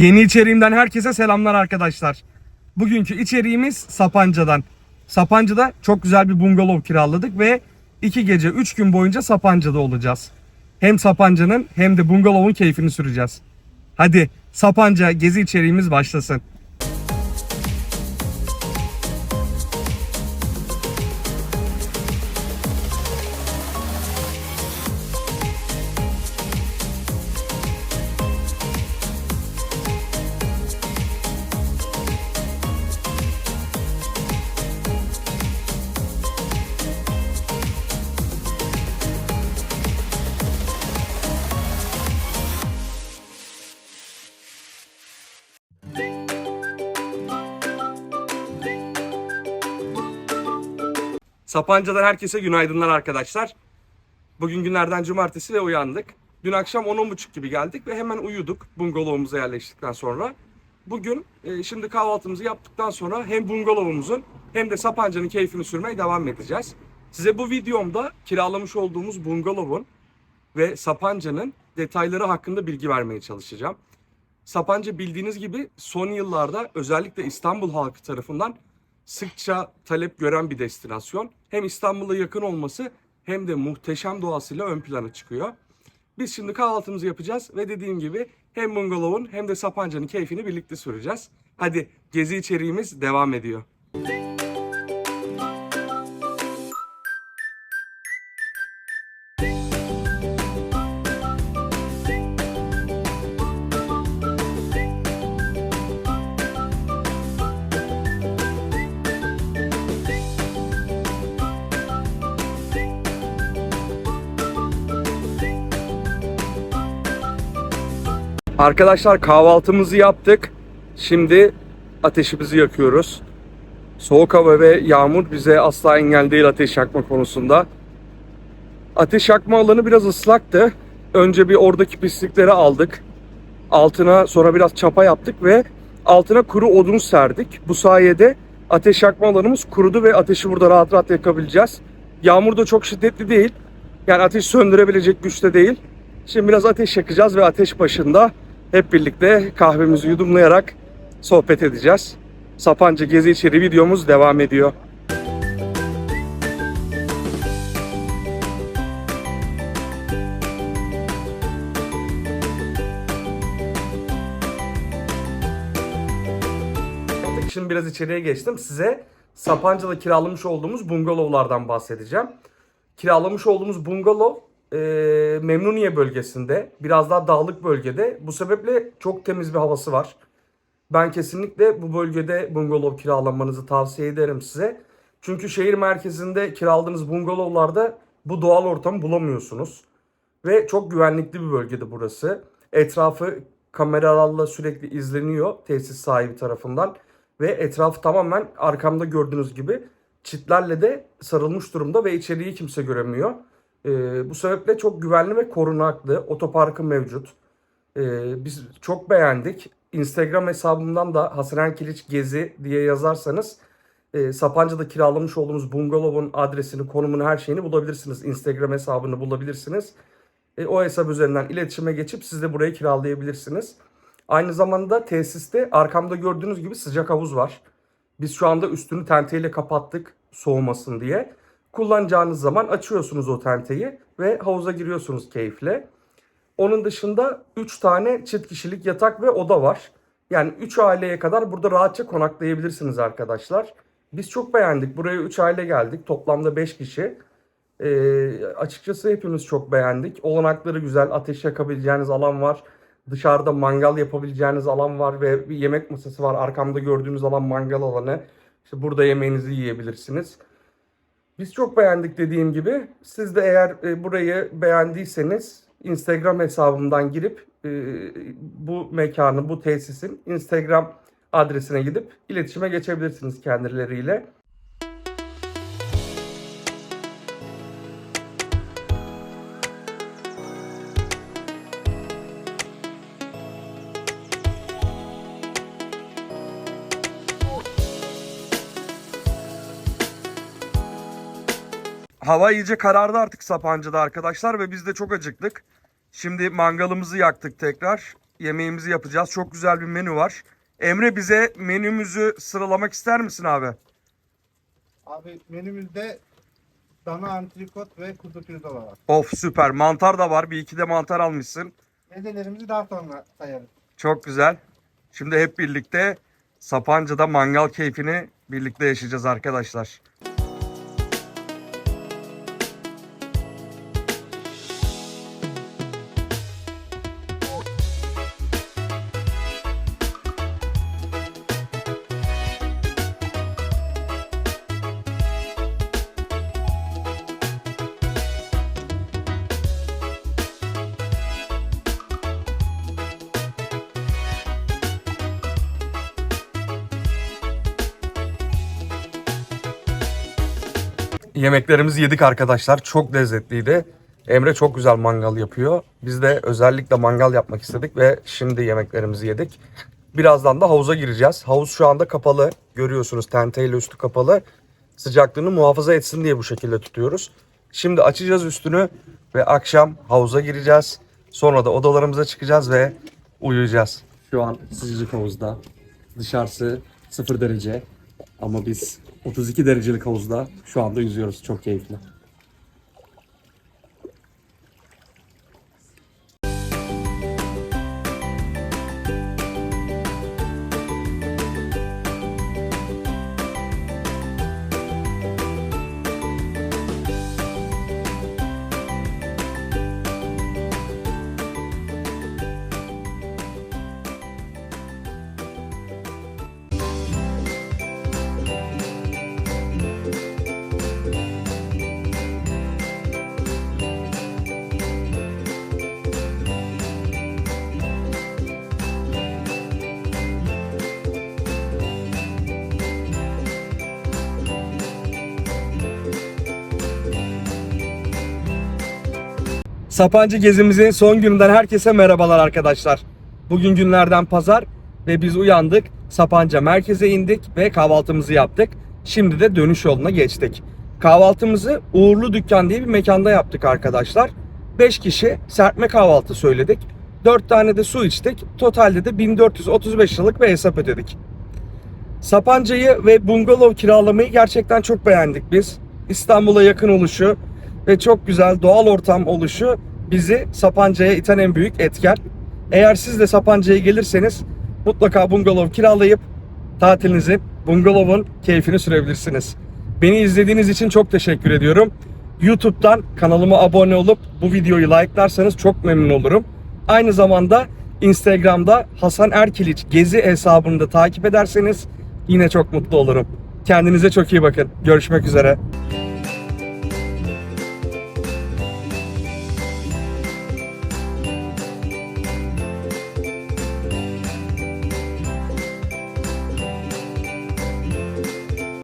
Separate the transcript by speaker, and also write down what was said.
Speaker 1: Yeni içeriğimden herkese selamlar arkadaşlar. Bugünkü içeriğimiz Sapanca'dan. Sapanca'da çok güzel bir bungalov kiraladık ve 2 gece 3 gün boyunca Sapanca'da olacağız. Hem Sapanca'nın hem de bungalovun keyfini süreceğiz. Hadi Sapanca gezi içeriğimiz başlasın. Sapanca'dan herkese günaydınlar arkadaşlar. Bugün günlerden cumartesi ve uyandık. Dün akşam 10-10.30 gibi geldik ve hemen uyuduk bungalovumuza yerleştikten sonra. Bugün e, şimdi kahvaltımızı yaptıktan sonra hem bungalovumuzun hem de Sapanca'nın keyfini sürmeye devam edeceğiz. Size bu videomda kiralamış olduğumuz bungalovun ve Sapanca'nın detayları hakkında bilgi vermeye çalışacağım. Sapanca bildiğiniz gibi son yıllarda özellikle İstanbul halkı tarafından sıkça talep gören bir destinasyon. Hem İstanbul'a yakın olması hem de muhteşem doğasıyla ön plana çıkıyor. Biz şimdi kahvaltımızı yapacağız ve dediğim gibi hem bungalovun hem de Sapanca'nın keyfini birlikte süreceğiz. Hadi gezi içeriğimiz devam ediyor. Arkadaşlar kahvaltımızı yaptık. Şimdi ateşimizi yakıyoruz. Soğuk hava ve yağmur bize asla engel değil ateş yakma konusunda. Ateş yakma alanı biraz ıslaktı. Önce bir oradaki pislikleri aldık. Altına sonra biraz çapa yaptık ve altına kuru odun serdik. Bu sayede ateş yakma alanımız kurudu ve ateşi burada rahat rahat yakabileceğiz. Yağmur da çok şiddetli değil. Yani ateş söndürebilecek güçte değil. Şimdi biraz ateş yakacağız ve ateş başında hep birlikte kahvemizi yudumlayarak sohbet edeceğiz. Sapanca Gezi içeri videomuz devam ediyor. Şimdi biraz içeriye geçtim. Size Sapanca'da kiralamış olduğumuz bungalovlardan bahsedeceğim. Kiralamış olduğumuz bungalov e, Memnuniye bölgesinde, biraz daha dağlık bölgede. Bu sebeple çok temiz bir havası var. Ben kesinlikle bu bölgede bungalov kiralamanızı tavsiye ederim size. Çünkü şehir merkezinde kiraladığınız bungalovlarda bu doğal ortamı bulamıyorsunuz. Ve çok güvenlikli bir bölgede burası. Etrafı kameralarla sürekli izleniyor tesis sahibi tarafından. Ve etrafı tamamen arkamda gördüğünüz gibi çitlerle de sarılmış durumda ve içeriği kimse göremiyor. Ee, bu sebeple çok güvenli ve korunaklı. Otoparkı mevcut. Ee, biz çok beğendik. Instagram hesabımdan da Hasan Kiliç Gezi diye yazarsanız e, Sapanca'da kiralamış olduğumuz bungalovun adresini, konumunu, her şeyini bulabilirsiniz. Instagram hesabını bulabilirsiniz. E, o hesap üzerinden iletişime geçip siz de burayı kiralayabilirsiniz. Aynı zamanda tesiste arkamda gördüğünüz gibi sıcak havuz var. Biz şu anda üstünü tenteyle kapattık soğumasın diye. Kullanacağınız zaman açıyorsunuz o tenteyi ve havuza giriyorsunuz keyifle. Onun dışında 3 tane çift kişilik yatak ve oda var. Yani 3 aileye kadar burada rahatça konaklayabilirsiniz arkadaşlar. Biz çok beğendik. Buraya 3 aile geldik. Toplamda 5 kişi. Ee, açıkçası hepimiz çok beğendik. Olanakları güzel. Ateş yakabileceğiniz alan var. Dışarıda mangal yapabileceğiniz alan var ve bir yemek masası var. Arkamda gördüğünüz alan mangal alanı. İşte burada yemeğinizi yiyebilirsiniz. Biz çok beğendik dediğim gibi. Siz de eğer e, burayı beğendiyseniz Instagram hesabımdan girip e, bu mekanın, bu tesisin Instagram adresine gidip iletişime geçebilirsiniz kendileriyle. Hava iyice karardı artık Sapanca'da arkadaşlar ve biz de çok acıktık. Şimdi mangalımızı yaktık tekrar. yemeğimizi yapacağız. Çok güzel bir menü var. Emre bize menümüzü sıralamak ister misin abi?
Speaker 2: Abi menümüzde dana antrikot ve kuzu pirzola var.
Speaker 1: Of süper. Mantar da var. Bir iki de mantar almışsın.
Speaker 2: Mezelerimizi daha sonra sayarız.
Speaker 1: Çok güzel. Şimdi hep birlikte Sapanca'da mangal keyfini birlikte yaşayacağız arkadaşlar. Yemeklerimizi yedik arkadaşlar. Çok lezzetliydi. Emre çok güzel mangal yapıyor. Biz de özellikle mangal yapmak istedik ve şimdi yemeklerimizi yedik. Birazdan da havuza gireceğiz. Havuz şu anda kapalı. Görüyorsunuz tenteyle üstü kapalı. Sıcaklığını muhafaza etsin diye bu şekilde tutuyoruz. Şimdi açacağız üstünü ve akşam havuza gireceğiz. Sonra da odalarımıza çıkacağız ve uyuyacağız. Şu an sıcacık havuzda. Dışarısı 0 derece. Ama biz 32 derecelik havuzda şu anda yüzüyoruz. Çok keyifli. Sapancı gezimizin son gününden herkese merhabalar arkadaşlar. Bugün günlerden pazar ve biz uyandık. Sapanca merkeze indik ve kahvaltımızı yaptık. Şimdi de dönüş yoluna geçtik. Kahvaltımızı Uğurlu Dükkan diye bir mekanda yaptık arkadaşlar. 5 kişi serpme kahvaltı söyledik. 4 tane de su içtik. Totalde de 1435 liralık bir hesap ödedik. Sapanca'yı ve bungalov kiralamayı gerçekten çok beğendik biz. İstanbul'a yakın oluşu ve çok güzel doğal ortam oluşu bizi Sapanca'ya iten en büyük etken. Eğer siz de Sapanca'ya gelirseniz mutlaka bungalov kiralayıp tatilinizin, bungalovun keyfini sürebilirsiniz. Beni izlediğiniz için çok teşekkür ediyorum. YouTube'dan kanalıma abone olup bu videoyu like'larsanız çok memnun olurum. Aynı zamanda Instagram'da Hasan Erkiliç gezi hesabını da takip ederseniz yine çok mutlu olurum. Kendinize çok iyi bakın. Görüşmek üzere.